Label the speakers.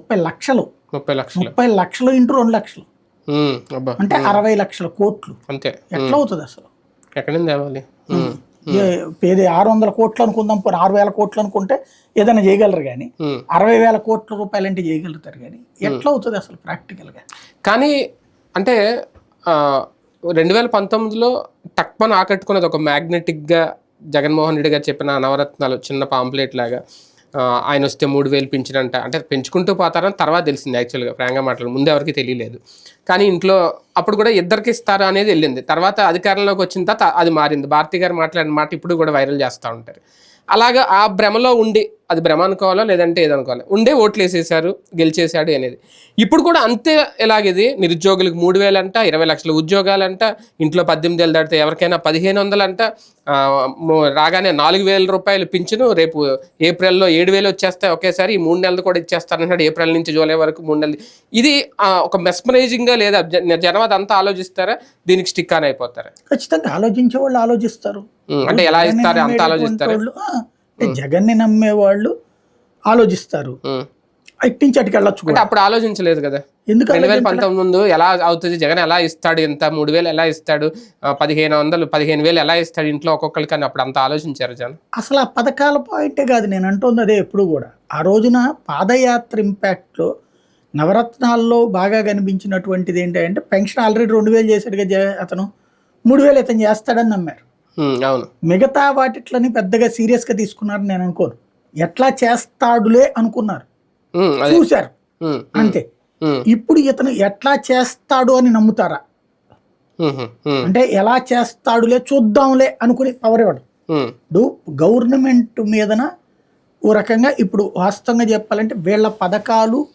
Speaker 1: ముప్పై లక్షలు.
Speaker 2: ముప్పై లక్షలు.
Speaker 1: ముప్పై లక్షలు ఇంటూ రెండు లక్షలు. అంటే అరవై లక్షల కోట్లు.
Speaker 2: అంతే.
Speaker 1: ఎట్లా అవుతుంది అసలు
Speaker 2: ఎక్కడి తేవాలి?
Speaker 1: ఏది ఆరు వందల కోట్లు అనుకుందాం పోనీ ఆరు వేల కోట్లు అనుకుంటే ఏదైనా చేయగలరు కానీ. అరవై వేల కోట్ల రూపాయలు అంటే చేయగలుగుతారు కానీ ఎట్లా అవుతుంది అసలు ప్రాక్టికల్గా?
Speaker 2: కానీ అంటే రెండు వేల పంతొమ్మిదిలో టక్మన్ ఆకట్టుకున్నది ఒక మ్యాగ్నెటిక్గా జగన్మోహన్ రెడ్డి గారు చెప్పిన నవరత్నాలు చిన్న పాంప్లెట్ లాగా ఆయన వస్తే మూడు వేలు పెంచినంట. అంటే పెంచుకుంటూ పోతారని తర్వాత తెలిసింది యాక్చువల్గా ఫ్రాంక్గా మాట్లాడు ముందు ఎవరికి తెలియలేదు. కానీ ఇంట్లో అప్పుడు కూడా ఇద్దరికి ఇస్తారు అనేది వెళ్ళింది. తర్వాత అధికారంలోకి వచ్చిన తర్వాత అది మారింది. భారతి గారు మాట్లాడిన మాట ఇప్పుడు కూడా వైరల్ చేస్తూ ఉంటారు. అలాగా ఆ భ్రమలో ఉండి అది భ్రమ అనుకోవాలో లేదంటే ఏదనుకోవాలి ఉండే ఓట్లు వేసేసారు గెలిచేశాడు అనేది. ఇప్పుడు కూడా అంతే ఎలాగిది? నిరుద్యోగులకు మూడు వేలంట ఇరవై లక్షల ఉద్యోగాలంట ఇంట్లో పద్దెనిమిది ఏళ్ళు దాటితే ఎవరికైనా పదిహేను వందలంట రాగానే నాలుగు వేల రూపాయలు పింఛను రేపు ఏప్రిల్లో ఏడు వేలు వచ్చేస్తాయి ఒకేసారి ఈ మూడు నెలలు కూడా ఇచ్చేస్తారన్నాడు ఏప్రిల్ నుంచి జూలై వరకు మూడు నెలలు. ఇది ఒక మెస్మరైజింగ్గా లేదా జనం అదంతా ఆలోచిస్తారా? దీనికి స్టిక్ ఆన్ అయిపోతారా?
Speaker 1: ఖచ్చితంగా ఆలోచించే వాళ్ళు ఆలోచిస్తారు.
Speaker 2: అంటే ఎలా ఇస్తారు అంత ఆలోచిస్తారు?
Speaker 1: అంటే జగన్ని నమ్మే వాళ్ళు ఆలోచిస్తారు. ఇటు నుంచి అటుకి వెళ్ళొచ్చు
Speaker 2: అంటే
Speaker 1: కూడా.
Speaker 2: అప్పుడు ఆలోచించలేదు కదా.
Speaker 1: ఎందుకు
Speaker 2: రెండు వేల? పంతొమ్మిది ముందు ఎలా అవుతుంది? జగన్ ఎలా ఇస్తాడు? ఎంత? మూడు వేలు ఎలా ఇస్తాడు? పదిహేను వందలు పదిహేను వేలు ఎలా ఇస్తాడు ఇంట్లో ఒక్కొక్కరికి అని అప్పుడు అంత ఆలోచించారు జనం.
Speaker 1: అసలు ఆ పథకాల పాయింటే కాదు నేను అంటుంది అదే ఎప్పుడు కూడా. ఆ రోజున పాదయాత్ర ఇంపాక్ట్లో నవరత్నాల్లో బాగా కనిపించినటువంటిది ఏంటంటే పెన్షన్ ఆల్రెడీ రెండు వేలు చేశాడుగా అతను. మూడు వేలు ఇతను చేస్తాడని నమ్మారు.
Speaker 2: అవును.
Speaker 1: మిగతా వాటిట్లని పెద్దగా సీరియస్గా తీసుకున్నారని నేను అనుకోను. ఎట్లా చేస్తాడులే అనుకున్నారు. చూశారు. అంతే. ఇప్పుడు ఇతను ఎట్లా చేస్తాడు అని నమ్ముతారా? అంటే ఎలా చేస్తాడులే చూద్దాంలే అనుకుని పవర్ ఇవ్వడం. ఇప్పుడు గవర్నమెంట్ మీదన ఓ రకంగా ఇప్పుడు వాస్తవంగా చెప్పాలంటే వీళ్ళ పథకాలు